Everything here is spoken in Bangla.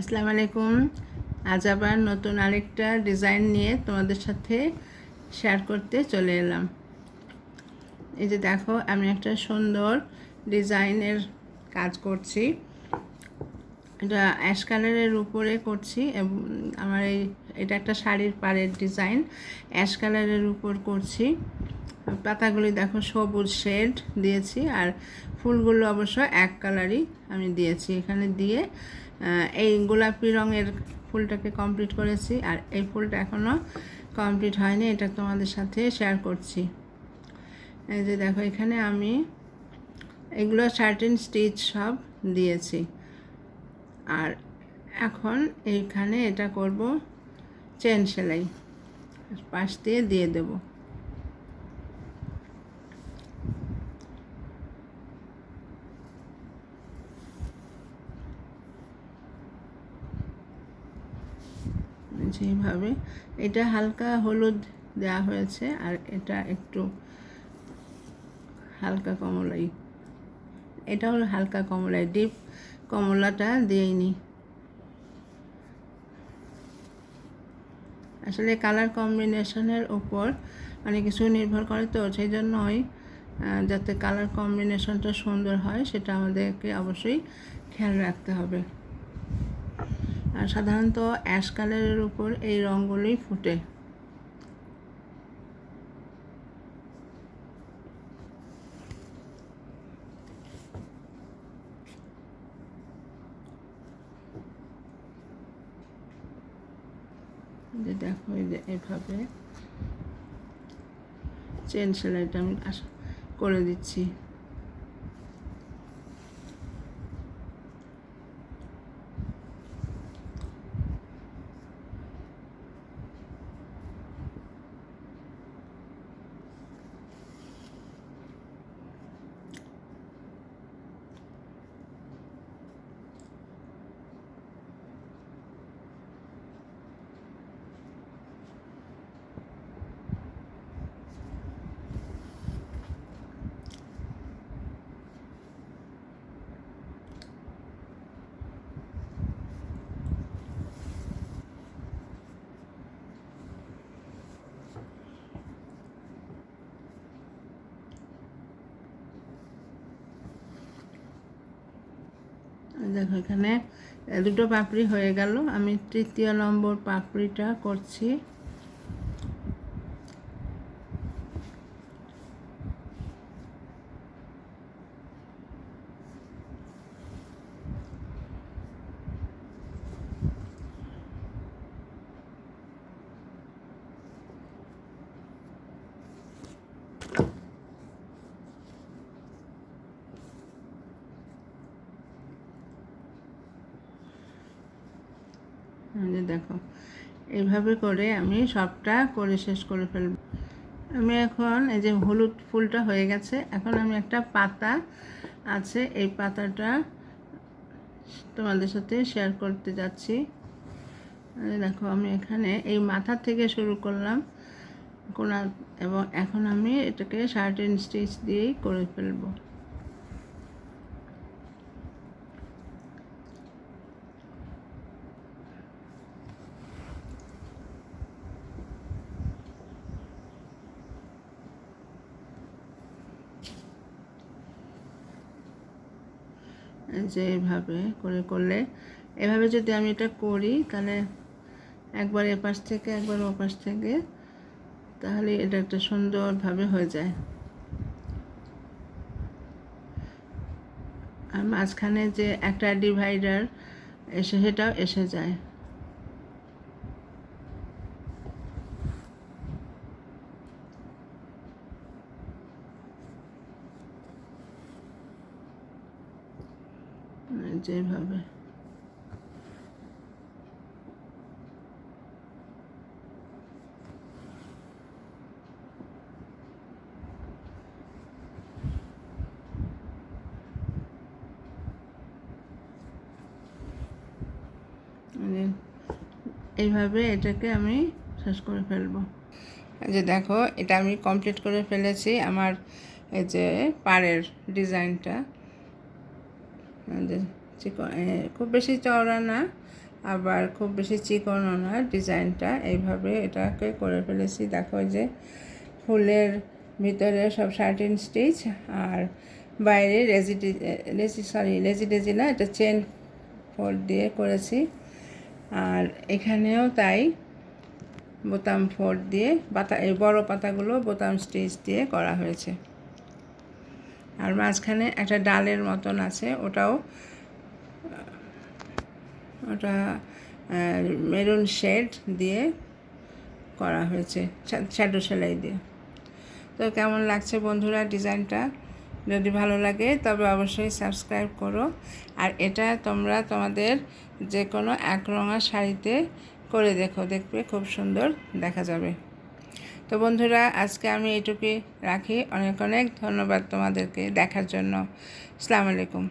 আসসালামু আলাইকুম। আজ আবার নতুন আরেকটা ডিজাইন নিয়ে তোমাদের সাথে শেয়ার করতে চলে এলাম। এই যে দেখো, আমি একটা সুন্দর ডিজাইনের কাজ করছি। এটা অ্যাশ কালারের উপরে করছি এবং আমার এই এটা একটা শাড়ির পাড়ের ডিজাইন অ্যাশ কালারের উপর করছি। পাতাগুলি দেখো সবুজ শেড দিয়েছি আর ফুলগুলো অবশ্য এক কালারই আমি দিয়েছি। এখানে দিয়ে এই গোলাপি রঙের ফুলটাকে কমপ্লিট করেছি আর এই ফুলটা এখনও কমপ্লিট হয়নি, এটা তোমাদের সাথে শেয়ার করছি। এই যে দেখো, এখানে আমি এগুলো শার্টিন স্টিচ সব দিয়েছি। আর এখন এইখানে এটা করব চেন সেলাই। পাশ দিয়ে দিয়ে দেবো। যেভাবে এটা হালকা হলুদ দেওয়া হয়েছে আর এটা একটু হালকা কমলাই। এটা হলো হালকা কমলাই, ডিপ কমলাটা দিইনি আসলে কালার কম্বিনেশনের উপর অনেক কিছু নির্ভর করে তো, সেই জন্যই যাতে কালার কম্বিনেশনটা সুন্দর হয়, সেটা আমাদেরকে অবশ্যই খেয়াল রাখতে হবে। আর সাধারণত অ্যাশ কালারের উপর এই রঙগুলোই ফুটে। যে দেখো এই যে এভাবে। চেন সেলাইটা আমি করে দিচ্ছি এই দেখো এখানে দুটো পাপড়ি হয়ে গেল। আমি তৃতীয় নম্বর পাপড়িটা করছি। যে দেখো, এইভাবে করে আমি সবটা করে শেষ করে ফেলব। আমি এখন এই যে হলুদ ফুলটা হয়ে গেছে, এখন আমি একটা পাতা আছে, এই পাতাটা তোমাদের সাথে শেয়ার করতে যাচ্ছি। দেখো, আমি এখানে এই মাথা থেকে শুরু করলাম কোনা এবং এখন আমি এটাকে শার্টিন স্টিচ দিয়েই করে ফেলব। যে এভাবে করে করলে। এভাবে যদি আমি এটা করি, তাহলে একবার এপাশ থেকে, একবার ওপাশ থেকে, তাহলে এটা একটা সুন্দরভাবে হয়ে যায়। আর মাঝখানে যে একটা ডিভাইডার এসে, সেটাও এসে যায়। যেভাবে। এইভাবে এটাকে আমি শেষ করে ফেলব। যে দেখো, এটা আমি কমপ্লিট করে ফেলেছি আমার এই যে পাড়ের ডিজাইনটা। চিকন খুব বেশি চওড়া না, আবার খুব বেশি চিকনও না ডিজাইনটা। এইভাবে এটাকে করে ফেলেছি। দেখো যে ফুলের ভিতরে সব শার্টিন স্টিচ আর বাইরে রেজিডি রেজি, সরি লেজি ডেজি না, এটা চেন ফোল্ড দিয়ে করেছি। আর এখানেও তাই বোতাম ফোল্ড দিয়ে পাতা, এই বড় পাতাগুলো বোতাম স্টিচ দিয়ে করা হয়েছে। আর মাঝখানে একটা ডালের মতন আছে, ওটাও ওটা মেরুন শেড দিয়ে করা হয়েছে শ্যাডো সেলাই দিয়ে। তো কেমন লাগছে বন্ধুরা ডিজাইনটা? যদি ভালো লাগে তবে অবশ্যই সাবস্ক্রাইব করো। আর এটা তোমরা তোমাদের যে কোনো একরঙা শাড়িতে করে দেখো, দেখবে খুব সুন্দর দেখা যাবে। তো বন্ধুরা, আজকে আমি এইটুকুই রাখি। অনেক অনেক ধন্যবাদ তোমাদেরকে দেখার জন্য। আসসালামু আলাইকুম।